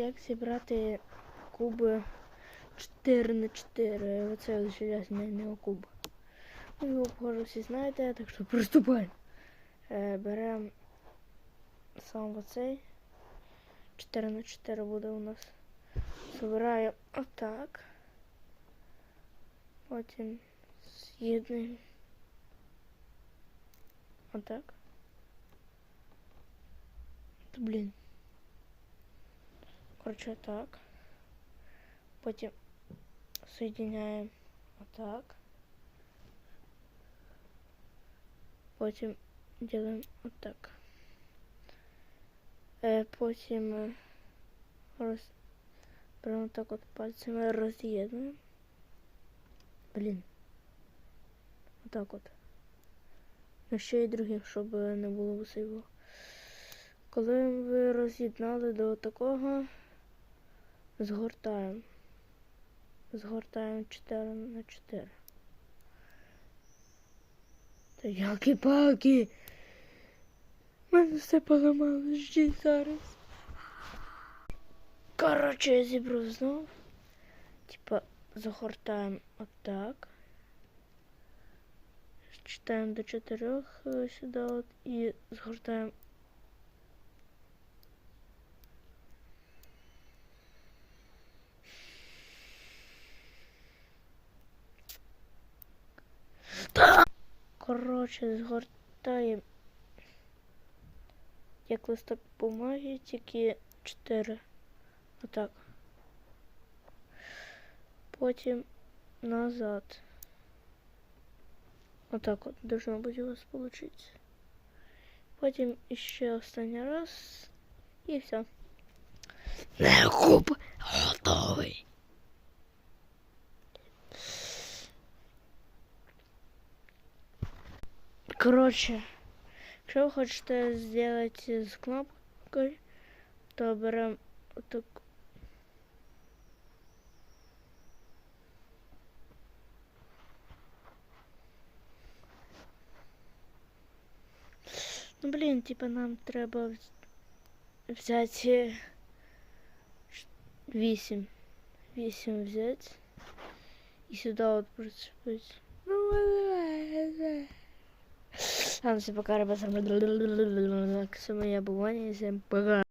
як зібрати куби 4 на 4 Оце ось железний неокуб. Ну, його, похоже, всі знаєте, так що приступаємо. Е, беремо сам оцей. 4 на 4 буде у нас. Збираємо отак. Потім з'єднуємо. Отак. Та, блін. Коротше, так. Потім соединяємо отак. Потім делаємо отак. Е, потім е, роз... прямо так от пальцями роз'єднуємо. Блін. Отак от. Ну ще й других, щоб не було висиво. Коли ви роз'єднали до такого, згортаємо. Згортаємо 4 на 4. Та які палки! У мене все поламало, ждіть зараз. Коротше, я зібрав знов. Типа загортаємо отак. Читаємо до 4 сюди от і згортаємо Коротше, згортаємо як листок бумаги, тільки 4. Отак. Потім назад. Отак от должно бути у вас получиться. Потім ще останній раз. І все. Куб готовий. Коротше, якщо ви хочете зробити з кнопкою, то беремо отак. Ну, блін, типа нам треба вз- взяти 8. 8 взяти. І сюди от прицепити. Ну, Ладно, все, пока, ребята. С вами я был Ваня, всем пока.